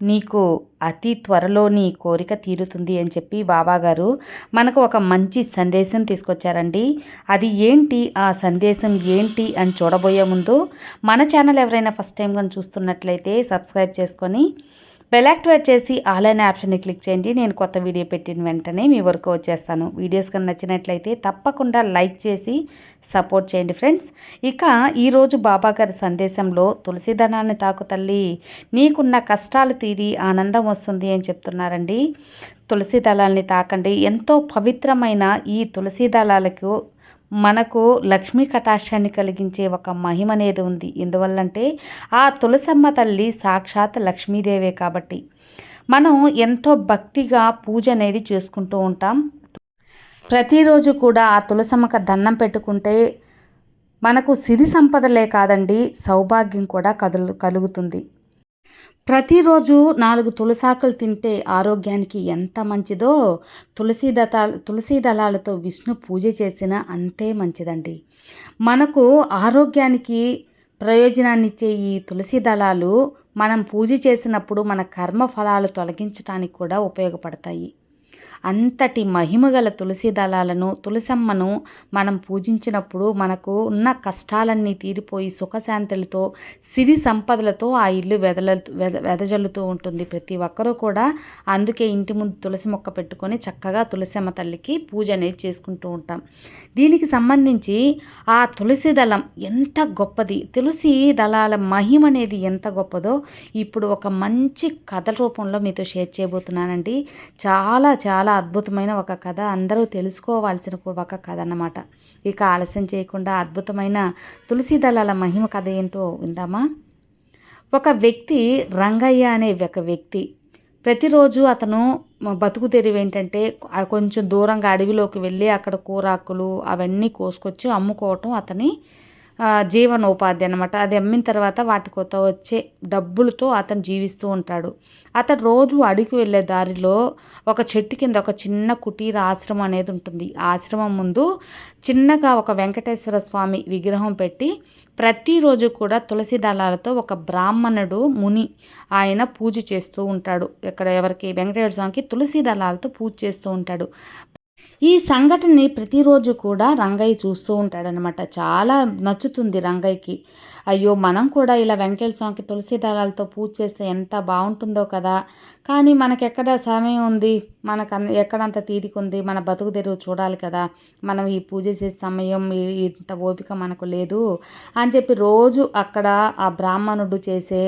నీకు అతి త్వరలో నీ కోరిక తీరుతుంది అని చెప్పి బాబాగారు మనకు ఒక మంచి సందేశం తీసుకొచ్చారండి. అది ఏంటి? ఆ సందేశం ఏంటి? అని చూడబోయే ముందు మన ఛానల్ ఎవరైనా ఫస్ట్ టైం కానీ చూస్తున్నట్లయితే సబ్స్క్రైబ్ చేసుకొని బెల్ యాక్టివేట్ చేసి ఆల్ అనే ఆప్షన్ని క్లిక్ చేయండి. నేను కొత్త వీడియో పెట్టిన వెంటనే మీ వరకు వచ్చేస్తాను. వీడియోస్ కన్నా నచ్చినట్లయితే తప్పకుండా లైక్ చేసి సపోర్ట్ చేయండి ఫ్రెండ్స్. ఇక ఈరోజు బాబా గారి సందేశంలో తులసిదనాన్ని తాకు తల్లి నీకున్న కష్టాలు తీరి ఆనందం వస్తుంది అని చెప్తున్నారండి. తులసి దళాల్ని తాకండి. ఎంతో పవిత్రమైన ఈ తులసి దళాలకు మనకు లక్ష్మీ కటాక్షాన్ని కలిగించే ఒక మహిమ అనేది ఉంది. ఎందువల్లంటే ఆ తులసమ్మ తల్లి సాక్షాత్ లక్ష్మీదేవే కాబట్టి. మనం ఎంతో భక్తిగా పూజ అనేది చేసుకుంటూ ఉంటాం. ప్రతిరోజు కూడా ఆ తులసమ్మక దండం పెట్టుకుంటే మనకు సిరి సంపదలే కాదండి సౌభాగ్యం కూడా కదులు కలుగుతుంది. ప్రతిరోజు నాలుగు తులసాకులు తింటే ఆరోగ్యానికి ఎంత మంచిదో తులసి దళాలు తులసి దళాలతో విష్ణు పూజ చేసినా అంతే మంచిదండి. మనకు ఆరోగ్యానికి ప్రయోజనాన్నిచ్చే ఈ తులసి దళాలు మనం పూజ చేసినప్పుడు మన కర్మ ఫలాలు తొలగించడానికి కూడా ఉపయోగపడతాయి. అంతటి మహిమగల తులసి దళాలను తులసమ్మను మనం పూజించినప్పుడు మనకు ఉన్న కష్టాలన్నీ తీరిపోయి సుఖశాంతులతో సిరి సంపదలతో ఆ ఇల్లు వెదల వెదజల్లుతూ ఉంటుంది. ప్రతి ఒక్కరూ కూడా అందుకే ఇంటి ముందు తులసి మొక్క పెట్టుకొని చక్కగా తులసమ్మ తల్లికి పూజ అనేది చేసుకుంటూ ఉంటాం. దీనికి సంబంధించి ఆ తులసి దళం ఎంత గొప్పది తులసి దళాల మహిమ అనేది ఎంత గొప్పదో ఇప్పుడు ఒక మంచి కథ రూపంలో మీతో షేర్ చేయబోతున్నానండి. చాలా చాలా చాలా అద్భుతమైన ఒక కథ. అందరూ తెలుసుకోవాల్సిన ఒక కథ అన్నమాట. ఇక ఆలస్యం చేయకుండా అద్భుతమైన తులసి దళాల మహిమ కథ ఏంటో విందామా? ఒక వ్యక్తి రంగయ్య అనే ఒక వ్యక్తి ప్రతిరోజు అతను బతుకు తెరివి ఏంటంటే కొంచెం దూరంగా అడవిలోకి వెళ్ళి అక్కడ కూరాకులు అవన్నీ కోసుకొచ్చి అమ్ముకోవటం అతని జీవనోపాధి అనమాట అది అమ్మిన తర్వాత వాటి కొత్త వచ్చే డబ్బులతో అతను జీవిస్తూ ఉంటాడు. అతను రోజు అడుగు వెళ్ళే దారిలో ఒక చెట్టు కింద ఒక చిన్న కుటీర ఆశ్రమం అనేది ఉంటుంది. ఆశ్రమం ముందు చిన్నగా ఒక వెంకటేశ్వర స్వామి విగ్రహం పెట్టి ప్రతిరోజు కూడా తులసి దళాలతో ఒక బ్రాహ్మణుడు ముని ఆయన పూజ చేస్తూ ఉంటాడు. ఇక్కడ ఎవరికి? వెంకటేశ్వర స్వామికి తులసి దళాలతో పూజ చేస్తూ ఉంటాడు. ఈ సంఘటనని ప్రతిరోజు కూడా రంగయ్య చూస్తూ ఉంటాడనమాట చాలా నచ్చుతుంది రంగయ్యకి. అయ్యో మనం కూడా ఇలా వెంకటేశ్వర స్వామికి తులసి దళాలతో పూజ చేస్తే ఎంత బాగుంటుందో కదా. కానీ మనకెక్కడ సమయం ఉంది? మనకు ఎక్కడంత తీరిక ఉంది? మన బతుకు తెరువు చూడాలి కదా. మనం ఈ పూజ చేసే సమయం ఇంత ఓపిక మనకు లేదు అని చెప్పి రోజు అక్కడ ఆ బ్రాహ్మణుడు చేసే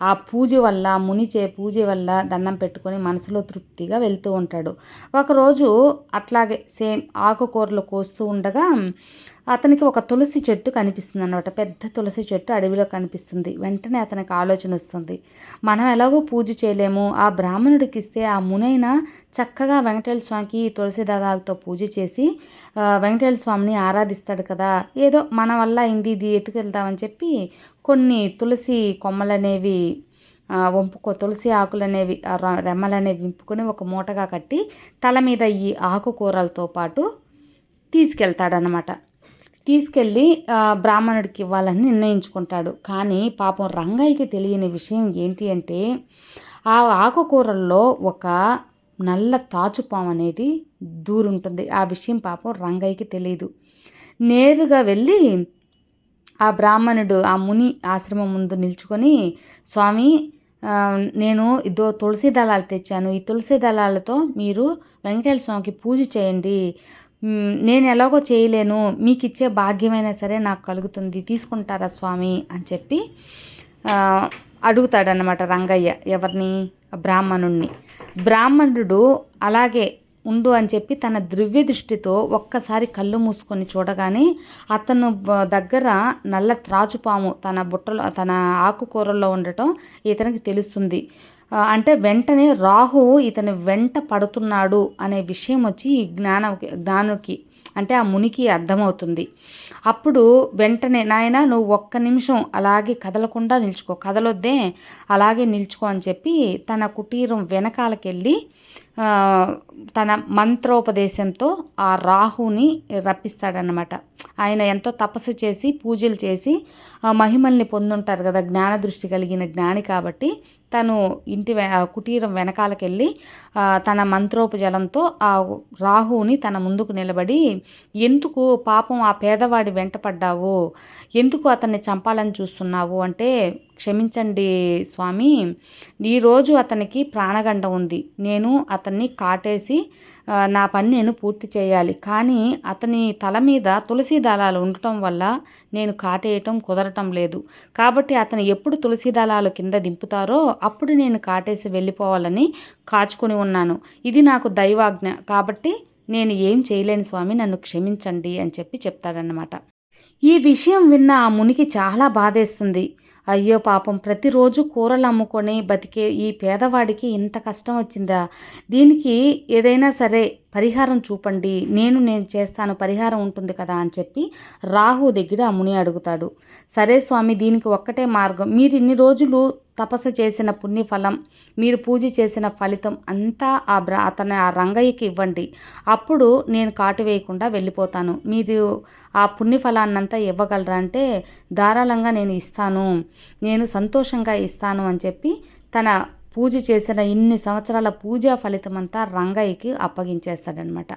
ఆ పూజ వల్ల ముని చే పూజ వల్ల దండం పెట్టుకొని మనసులో తృప్తిగా వెళ్తూ ఉంటాడు. ఒకరోజు అట్లాగే సేమ్ ఆకుకూరలు కోస్తూ ఉండగా అతనికి ఒక తులసి చెట్టు కనిపిస్తుంది అనమాట పెద్ద తులసి చెట్టు అడవిలో కనిపిస్తుంది. వెంటనే అతనికి ఆలోచన వస్తుంది. మనం ఎలాగో పూజ చేయలేము. ఆ బ్రాహ్మణుడికి ఇస్తే ఆ మునైన చక్కగా వెంకటేశ్వర స్వామికి తులసి దాదాలతో పూజ చేసి వెంకటేశ్వర స్వామిని ఆరాధిస్తాడు కదా. ఏదో మన వల్ల అయింది ఇది ఎత్తుకెళ్తామని చెప్పి కొన్ని తులసి కొమ్మలనేవి వంపుకో తులసి ఆకులనేవి రెమ్మలనేవి వింపుకొని ఒక మూటగా కట్టి తల మీద ఈ ఆకుకూరలతో పాటు తీసుకెళ్తాడనమాట తీసుకెళ్ళి బ్రాహ్మణుడికి ఇవ్వాలని నిర్ణయించుకుంటాడు. కానీ పాపం రంగయ్యకి తెలియని విషయం ఏంటి అంటే ఆ ఆకుకూరల్లో ఒక నల్ల తాచుపాము అనేది దూరుంటుంది. ఆ విషయం పాపం రంగయ్యకి తెలియదు నేరుగా వెళ్ళి ఆ బ్రాహ్మణుడు ఆ ముని ఆశ్రమం ముందు నిల్చుకొని స్వామి నేను ఇదో తులసి దళాలు తెచ్చాను. ఈ తులసి దళాలతో మీరు వెంకటేశ్వర స్వామికి పూజ చేయండి. నేను ఎలాగో చేయలేను. మీకు ఇచ్చే భాగ్యమైనా సరే నాకు కలుగుతుంది. తీసుకుంటారా స్వామి? అని చెప్పి అడుగుతాడనమాట రంగయ్య ఎవరిని? బ్రాహ్మణుణ్ణి. బ్రాహ్మణుడు అలాగే ఉండు అని చెప్పి తన ద్రవ్య దృష్టితో ఒక్కసారి కళ్ళు మూసుకొని చూడగానే అతను దగ్గర నల్ల త్రాచుపాము తన బుట్టలో తన ఆకుకూరల్లో ఉండటం ఇతనికి తెలుస్తుంది. అంటే వెంటనే రాహు ఇతని వెంట పడుతున్నాడు అనే విషయం వచ్చి ఈ జ్ఞాన జ్ఞానుకి అంటే ఆ మునికి అర్థమవుతుంది. అప్పుడు వెంటనే నాయన నువ్వు ఒక్క నిమిషం అలాగే కదలకుండా నిల్చుకో కదలొద్దే అలాగే నిల్చుకో అని చెప్పి తన కుటీరం వెనకాలకెళ్ళి తన మంత్రోపదేశంతో ఆ రాహుని రప్పిస్తాడనమాట ఆయన ఎంతో తపస్సు చేసి పూజలు చేసి మహిమల్ని పొందుంటారు కదా జ్ఞాన దృష్టి కలిగిన జ్ఞాని కాబట్టి తను ఇంటి కుటీరం వెనకాలకెళ్ళి తన మంత్రోపజలంతో ఆ రాహువుని తన ముందుకు నిలబడి ఎందుకు పాపం ఆ పేదవాడి వెంట పడ్డావు? ఎందుకు అతన్ని చంపాలని చూస్తున్నావు? అంటే క్షమించండి స్వామి. ఈరోజు అతనికి ప్రాణగండ ఉంది. నేను అతన్ని కాటేసి నా పని నేను పూర్తి చేయాలి. కానీ అతని తల మీద తులసి దళాలు ఉండటం వల్ల నేను కాటేయటం కుదరటం లేదు. కాబట్టి అతను ఎప్పుడు తులసి దళాలు కింద దింపుతారో అప్పుడు నేను కాటేసి వెళ్ళిపోవాలని కాచుకొని ఉన్నాను. ఇది నాకు దైవాజ్ఞ. కాబట్టి నేను ఏం చేయలేను స్వామి నన్ను క్షమించండి అని చెప్పి చెప్తాడన్నమాట. ఈ విషయం విన్న ఆ మునికి చాలా బాధేస్తుంది. అయ్యో పాపం ప్రతిరోజు కూరలు అమ్ముకొని బతికే ఈ పేదవాడికి ఇంత కష్టం వచ్చిందా? దీనికి ఏదైనా సరే పరిహారం చూపండి నేను నేను చేస్తాను పరిహారం ఉంటుంది కదా అని చెప్పి రాహు దగ్గర అమ్ముని ముని అడుగుతాడు. సరే స్వామి దీనికి ఒక్కటే మార్గం. మీరు ఇన్ని రోజులు తపస్సు చేసిన పుణ్యఫలం మీరు పూజ చేసిన ఫలితం అంతా ఆ బ్ర అతని ఆ రంగయ్యకి ఇవ్వండి. అప్పుడు నేను కాటు వేయకుండా వెళ్ళిపోతాను. మీరు ఆ పుణ్యఫలాన్నంతా ఇవ్వగలరా అంటే ధారాళంగా నేను ఇస్తాను. నేను సంతోషంగా ఇస్తాను అని చెప్పి తన పూజ చేసిన ఇన్ని సంవత్సరాల పూజా ఫలితం అంతా రంగయ్యకి అప్పగించేస్తాడనమాట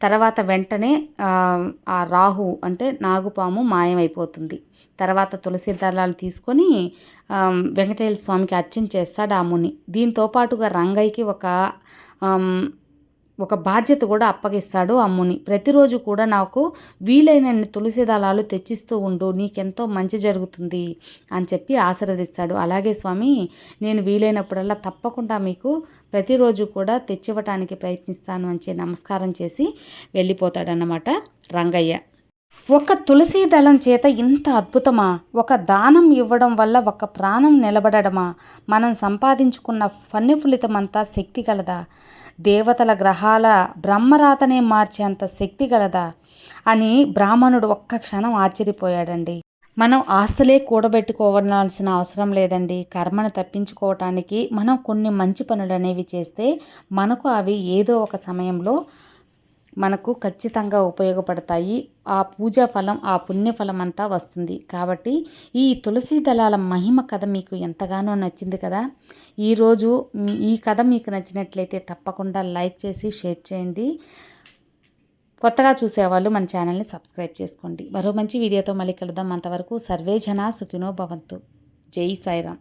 తర్వాత వెంటనే ఆ, రాహు అంటే నాగుపాము మాయమైపోతుంది. తర్వాత తులసి దళాలు తీసుకొని వెంకటేశ్వర స్వామికి అర్చన చేస్తాడు ఆ ముని. దీంతో పాటుగా రంగయ్యకి ఒక ఒక బాధ్యత కూడా అప్పగిస్తాడు అమ్ముని ప్రతిరోజు కూడా నాకు వీలైనన్ని తులసి దళాలు తెచ్చిస్తూ ఉండు నీకెంతో మంచి జరుగుతుంది అని చెప్పి ఆశీర్వదిస్తాడు. అలాగే స్వామి నేను వీలైనప్పుడల్లా తప్పకుండా మీకు ప్రతిరోజు కూడా తెచ్చివ్వటానికి ప్రయత్నిస్తాను అని చెప్పి నమస్కారం చేసి వెళ్ళిపోతాడన్నమాట రంగయ్య. ఒక తులసి దళం చేత ఇంత అద్భుతమా? ఒక దానం ఇవ్వడం వల్ల ఒక ప్రాణం నిలబడడమా? మనం సంపాదించుకున్న ఫన్ని ఫలితమంతా శక్తి గలదా? దేవతల గ్రహాల బ్రహ్మరాతనే మార్చేంత శక్తి గలదా? అని బ్రాహ్మణుడు ఒక్క క్షణం ఆశ్చర్యపోయాడండి. మనం ఆస్తులే కూడబెట్టుకోవాల్సిన అవసరం లేదండి. కర్మను తప్పించుకోవటానికి మనం కొన్ని మంచి పనులు అనేవి చేస్తే మనకు అవి ఏదో ఒక సమయంలో మనకు ఖచ్చితంగా ఉపయోగపడతాయి. ఆ పూజా ఫలం ఆ పుణ్యఫలం అంతా వస్తుంది. కాబట్టి ఈ తులసి దళాల మహిమ కథ మీకు ఎంతగానో నచ్చింది కదా? ఈరోజు ఈ కథ మీకు నచ్చినట్లయితే తప్పకుండా లైక్ చేసి షేర్ చేయండి. కొత్తగా చూసేవాళ్ళు మన ఛానల్ని సబ్స్క్రైబ్ చేసుకోండి. మరో మంచి వీడియోతో మళ్ళీ కలుద్దాం. అంతవరకు సర్వే జన సుఖినో భవంతు. జై సాయిరామ్.